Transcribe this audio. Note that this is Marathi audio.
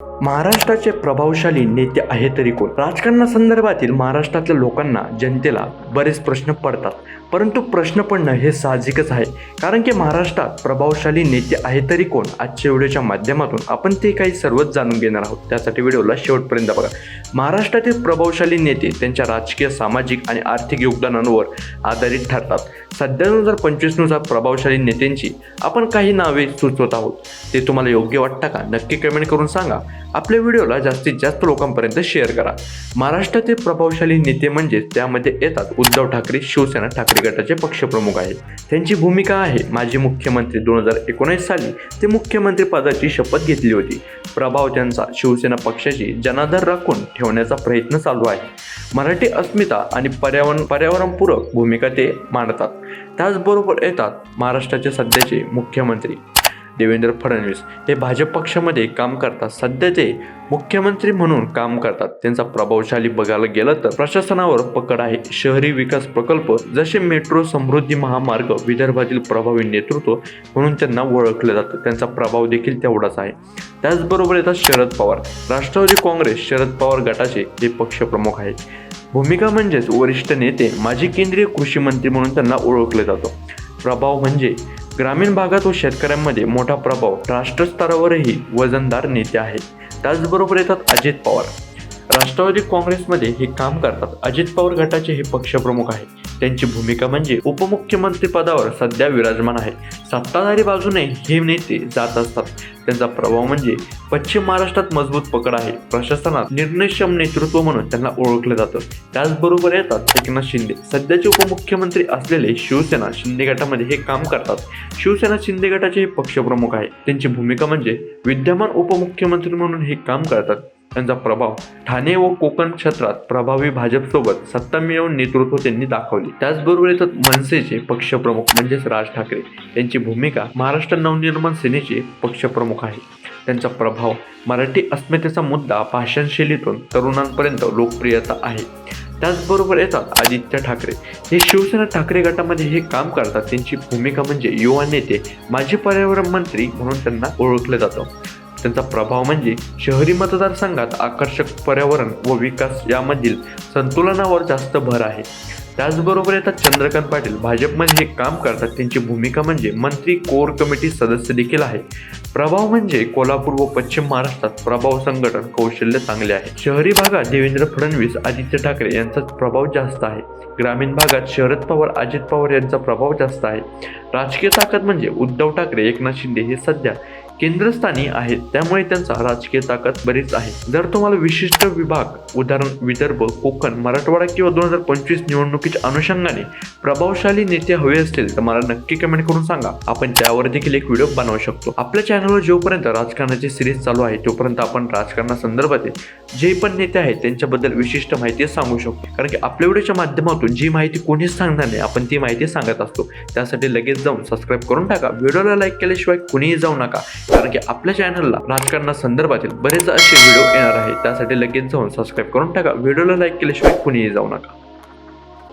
you महाराष्ट्राचे प्रभावशाली नेते आहे तरी कोण? राजकारणासंदर्भातील महाराष्ट्रातल्या लोकांना जनतेला बरेच प्रश्न पडतात. परंतु प्रश्न पडणं हे साहजिकच आहे. कारण की महाराष्ट्रात प्रभावशाली नेते आहे तरी कोण? आजच्या व्हिडिओच्या माध्यमातून आपण ते काही सर्वच जाणून घेणार आहोत. त्यासाठी व्हिडिओला शेवटपर्यंत बघा. महाराष्ट्रातील प्रभावशाली नेते त्यांच्या राजकीय सामाजिक आणि आर्थिक योगदानांवर आधारित ठरतात. सध्या दोन हजार पंचवीसनुसार प्रभावशाली नेत्यांची आपण काही नावे सुचवत आहोत. ते तुम्हाला योग्य वाटतं का? नक्की कमेंट करून सांगा. आपल्या व्हिडिओला जास्तीत जास्त लोकांपर्यंत शेअर करा. महाराष्ट्रातील प्रभावशाली नेते म्हणजे त्यामध्ये येतात उद्धव ठाकरे शिवसेना ठाकरे गटाचे पक्षप्रमुख आहेत. त्यांची भूमिका आहे. माजी मुख्यमंत्री दोन हजार एकोणीस साली ते मुख्यमंत्री पदाची शपथ घेतली होती. प्रभाव त्यांचा शिवसेना पक्षाची जनाधार राखून ठेवण्याचा प्रयत्न चालू आहे. मराठी अस्मिता आणि पर्यावरण पर्यावरणपूरक भूमिका ते मांडतात. त्याचबरोबर येतात महाराष्ट्राचे सध्याचे मुख्यमंत्री. देवेंद्र फडणवीस हे भाजप पक्षामध्ये काम करतात. सध्या ते मुख्यमंत्री म्हणून काम करतात. त्यांचा प्रभावशाली बघायला गेलं तर प्रशासनावर पकड आहे. शहरी विकास प्रकल्प जसे मेट्रो समृद्धी महामार्ग विदर्भातील प्रभावी नेतृत्व म्हणून त्यांना ओळखलं जातं. त्यांचा प्रभाव देखील तेवढाच आहे. त्याचबरोबर येतात शरद पवार. राष्ट्रवादी काँग्रेस शरद पवार गटाचे हे पक्षप्रमुख आहेत. भूमिका म्हणजेच वरिष्ठ नेते माजी केंद्रीय कृषी मंत्री म्हणून त्यांना ओळखलं जातं. प्रभाव म्हणजे ग्रामीण भागात व शेतकऱ्यांमध्ये मोठा प्रभाव राष्ट्रस्तरावरही वजनदार नेते आहे त्याचबरोबर येतात अजित पवार. राष्ट्रवादी काँग्रेसमध्ये हे काम करतात. अजित पवार गटाचे हे पक्षप्रमुख आहेत. त्यांची भूमिका म्हणजे उपमुख्यमंत्री पदावर सध्या विराजमान आहेत. सत्ताधारी बाजूने हे नेते जात असतात. त्यांचा प्रभाव म्हणजे पश्चिम महाराष्ट्रात मजबूत पकड आहे. प्रशासनात निर्णयक्षम नेतृत्व म्हणून त्यांना ओळखलं जातं. त्याचबरोबर येतात एकनाथ शिंदे. सध्याचे उपमुख्यमंत्री असलेले शिवसेना शिंदे गटामध्ये हे काम करतात. शिवसेना शिंदे गटाचे हे पक्षप्रमुख आहे त्यांची भूमिका म्हणजे विद्यमान उपमुख्यमंत्री म्हणून हे काम करतात. त्यांचा प्रभाव. ठाणे व कोकण क्षेत्रात प्रभावी भाजपसोबत सत्ता मिळवून नेतृत्व त्यांनी दाखवले. त्याचबरोबर येतात मनसेचे पक्षप्रमुख म्हणजेच राज ठाकरे. यांची भूमिका महाराष्ट्र नवनिर्माण सेनेचे पक्षप्रमुख आहे. त्यांचा प्रभाव मराठी अस्मितेचा मुद्दा भाषणशैलीतून तरुणांपर्यंत लोकप्रियता आहे. त्याचबरोबर येतात आदित्य ठाकरे. हे शिवसेना ठाकरे गटामध्ये हे काम करतात. त्यांची भूमिका म्हणजे युवा नेते माजी पर्यावरण मंत्री म्हणून त्यांना ओळखलं जातं. त्यांचा प्रभाव म्हणजे शहरी मतदारसंघात आकर्षक पर्यावरण व विकास यामधील संतुलनावर जास्त भर आहे. त्याचबरोबर येतात चंद्रकांत पाटील. भाजपमध्ये हे काम करतात. त्यांची भूमिका म्हणजे मंत्री कोर कमिटी सदस्य देखील आहे. प्रभाव म्हणजे कोल्हापूर व पश्चिम महाराष्ट्रात प्रभाव संघटन कौशल्य चांगले आहे. शहरी भागात देवेंद्र फडणवीस आदित्य ठाकरे यांचा प्रभाव जास्त आहे. ग्रामीण भागात शरद पवार अजित पवार यांचा प्रभाव जास्त आहे. राजकीय ताकद म्हणजे उद्धव ठाकरे एकनाथ शिंदे हे सध्या केंद्रस्थानी आहेत. त्यामुळे त्यांचा राजकीय ताकद बरीच आहे. जर तुम्हाला विशिष्ट विभाग उदाहरण विदर्भ कोकण मराठवाडा किंवा दोन हजार पंचवीस निवडणुकीच्या अनुषंगाने प्रभावशाली नेते हवे असतील तर मला नक्की कमेंट करून सांगा. आपण त्यावर देखील एक व्हिडिओ बनवू शकतो. आपल्या चॅनलवर जोपर्यंत राजकारणाची सिरीज चालू आहे तोपर्यंत आपण राजकारणासंदर्भातील जे पण नेते आहेत त्यांच्याबद्दल विशिष्ट माहिती सांगू शकतो. कारण की आपल्या व्हिडिओच्या माध्यमातून जी माहिती कोणीच सांगणार नाही आपण ती माहिती सांगत असतो. त्यासाठी लगेच जाऊन सबस्क्राईब करून टाका. व्हिडिओला लाईक केल्याशिवाय कुणीही जाऊ नका. कारण की आपल्या चॅनलला राजकारणासंदर्भातील बरेच असे व्हिडिओ येणार आहेत. त्यासाठी लगेच जाऊन सबस्क्राईब करून टाका. व्हिडिओला लाईक केल्याशिवाय कुणीही जाऊ नका.